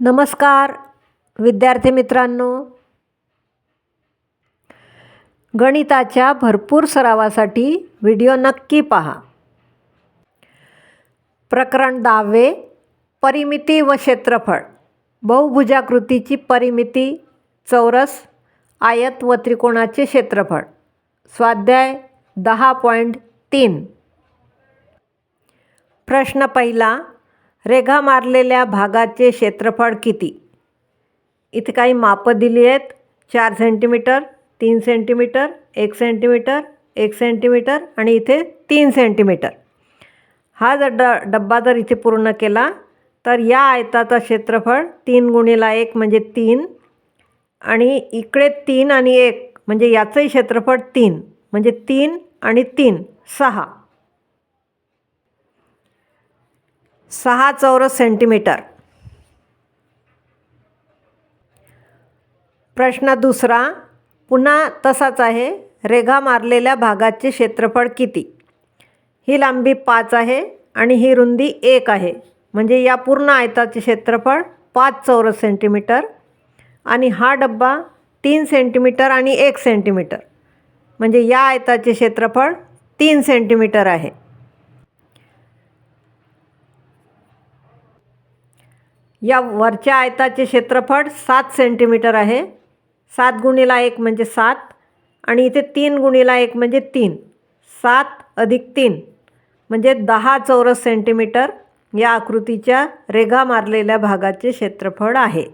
नमस्कार विद्यार्थी मित्रांनो. गणिताच्या भरपूर सरावासाठी व्हिडिओ नक्की पहा. प्रकरण दहावे परिमिती व क्षेत्रफळ. बहुभुजाकृतीची परिमिती चौरस आयत व त्रिकोणाचे क्षेत्रफळ. स्वाध्याय दहा पॉईंट तीन. प्रश्न पहिला रेघा मारलेल्या भागाचे क्षेत्रफळ किती? इथे काही मापं दिली आहेत. चार सेंटीमीटर तीन सेंटीमीटर एक सेंटीमीटर एक सेंटीमीटर आणि इथे तीन सेंटीमीटर हा जर ड डब्बा जर इथे पूर्ण केला तर या आयताचा क्षेत्रफळ तीन गुणीला एक म्हणजे तीन आणि इकडे तीन आणि एक म्हणजे याचंही क्षेत्रफळ तीन म्हणजे तीन आणि तीन सहा. सहा चौरस सेंटीमीटर. प्रश्न दुसरा पुन्हा तसाच आहे रेघा मारलेल्या भागाचे क्षेत्रफळ किती? ही लांबी पाच आहे आणि ही रुंदी एक आहे. म्हणजे या पूर्ण आयताचे क्षेत्रफळ पाच चौरस सेंटीमीटर आणि हा डब्बा तीन सेंटीमीटर आणि एक सेंटीमीटर. म्हणजे या आयताचे क्षेत्रफळ तीन सेंटीमीटर आहे. या वरच्या आयताचे क्षेत्रफळ सात सेंटीमीटर आहे. सात गुणीला एक म्हणजे सात आणि इथे तीन गुणीला एक म्हणजे तीन. सात अधिक तीन म्हणजे दहा चौरस सेंटीमीटर या आकृतीच्या रेघा मारलेल्या भागाचे क्षेत्रफळ आहे.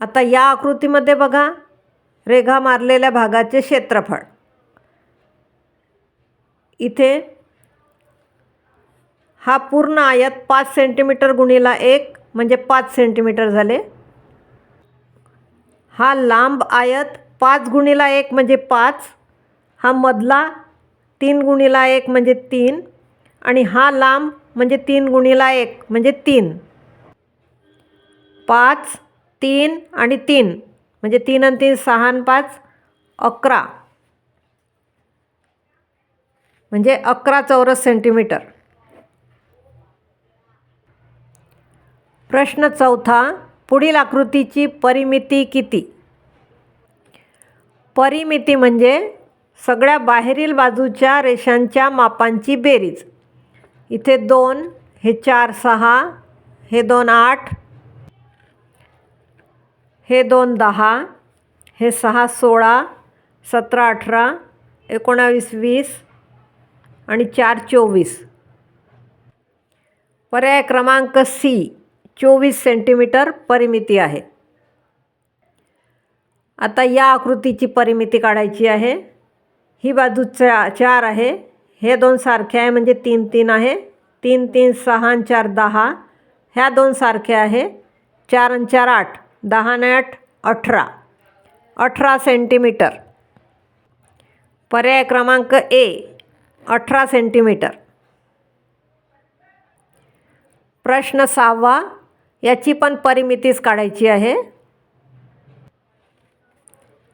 आता या आकृतीमध्ये बघा रेघा मारलेल्या भागाचे क्षेत्रफळ. इथे हा पूर्ण आयात पाच सेंटीमीटर गुणीला एक म्हणजे पाच सेंटीमीटर झाले. हा लांब आयत पाच गुणीला एक म्हणजे पाच. हा मधला तीन गुणीला एक म्हणजे तीन. आणि हा लांब म्हणजे तीन गुणीला एक म्हणजे तीन. पाच तीन आणि तीन म्हणजे तीन आणि तीन सहा आणि पाच अकरा. म्हणजे अकरा चौरस सेंटीमीटर. प्रश्न चौथा पुढील आकृतीची परिमिती किती? परिमिती म्हणजे सगळ्या बाहेरील बाजूच्या रेषांच्या मापांची बेरीज. इथे दोन हे चार सहा हे दोन आठ हे दोन दहा हे सहा सोळा सतरा अठरा एकोणावीस वीस आणि चार चोवीस. पर्याय क्रमांक सी. चोवीस सेंटीमीटर परिमिती आहे. आता या आकृतीची परिमिती काढायची आहे. ही बाजू चा चार आहे. हे दोन सारखे आहे म्हणजे तीन तीन आहे. तीन तीन सहा आणि चार दहा. ह्या दोन सारखे आहे. चार आणि चार आठ. दहा आणि आठ अठरा. अठरा सेंटीमीटर. पर्याय क्रमांक ए अठरा सेंटीमीटर. प्रश्न सहावा याची पण परिमितीच काढायची आहे.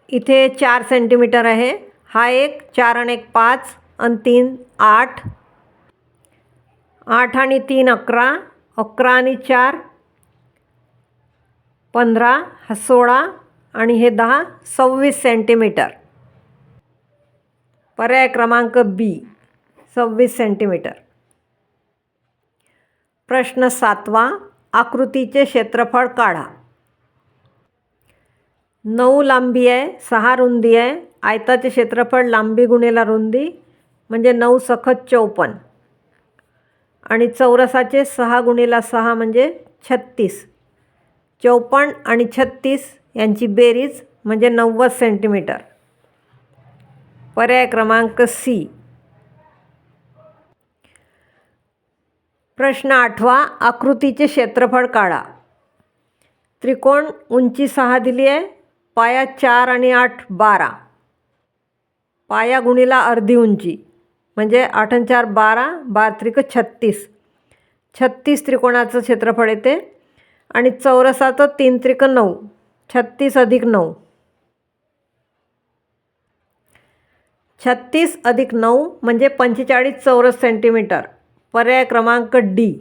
इथे चार सेंटीमीटर आहे. हा एक चार आणि एक पाच आणि तीन आठ. आठ आणि तीन अकरा. अकरा आणि चार पंधरा. हा सोळा आणि हे दहा सव्वीस सेंटीमीटर पर्याय क्रमांक बी सव्वीस सेंटीमीटर प्रश्न सातवा आकृतीचे क्षेत्रफळ काढा. नऊ लांबी आहे सहा रुंदी आहे. आयताचे क्षेत्रफळ लांबी गुणेला रुंदी म्हणजे नऊ सखत चौपन्न आणि चौरसाचे सहा गुणेला सहा म्हणजे छत्तीस. चौपन्न आणि छत्तीस यांची बेरीज म्हणजे नव्वद सेंटीमीटर. पर्याय क्रमांक सी. प्रश्न आठवा आकृतीचे क्षेत्रफळ काढा. त्रिकोण उंची सहा दिली आहे पाया चार आणि आठ बारा. पाया गुणीला अर्धी उंची म्हणजे आठ आणि चार बारा बार त्रिक छत्तीस. छत्तीस त्रिकोणाचं क्षेत्रफळ येते आणि चौरसाचं तीन त्रिक नऊ छत्तीस अधिक नऊ. छत्तीस अधिक नऊ म्हणजे पंचेचाळीस चौरस सेंटीमीटर. पर्याय क्रमांक डी.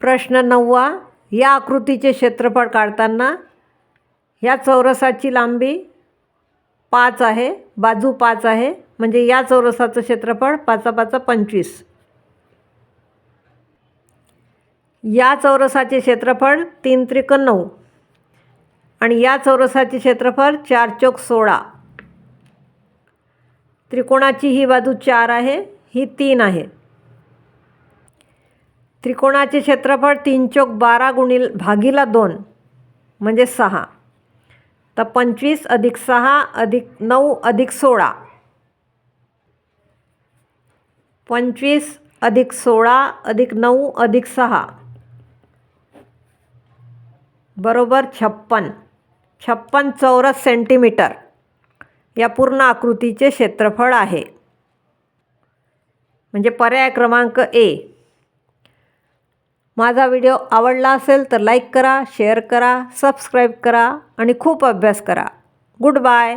प्रश्न नववा या आकृतीचे क्षेत्रफळ काढताना या चौरसाची लांबी पाच आहे बाजू पाच आहे म्हणजे या चौरसाचं क्षेत्रफळ पाचा पाचा पंचवीस. या चौरसाचे क्षेत्रफळ तीन त्रिक नऊ आणि या चौरसाचे क्षेत्रफळ चार चौक सोळा. त्रिकोणाची ही बाजू चार आहे ही तीन आहे. त्रिकोणाचे क्षेत्रफळ तीन चौक बारा गुणिल भागीला दोन म्हणजे सहा. तर पंचवीस अधिक सहा अधिक नऊ अधिक सोळा. पंचवीस अधिक सोळा अधिक नऊ अधिक सहा. बरोबर छप्पन. छप्पन चौरस सेंटीमीटर. या पूर्ण आकृतीचे क्षेत्रफळ आहे. म्हणजे पर्याय क्रमांक ए. माझा व्हिडिओ आवडला असेल तर लाईक करा शेअर करा सबस्क्राईब करा आणि खूप अभ्यास करा. Good bye.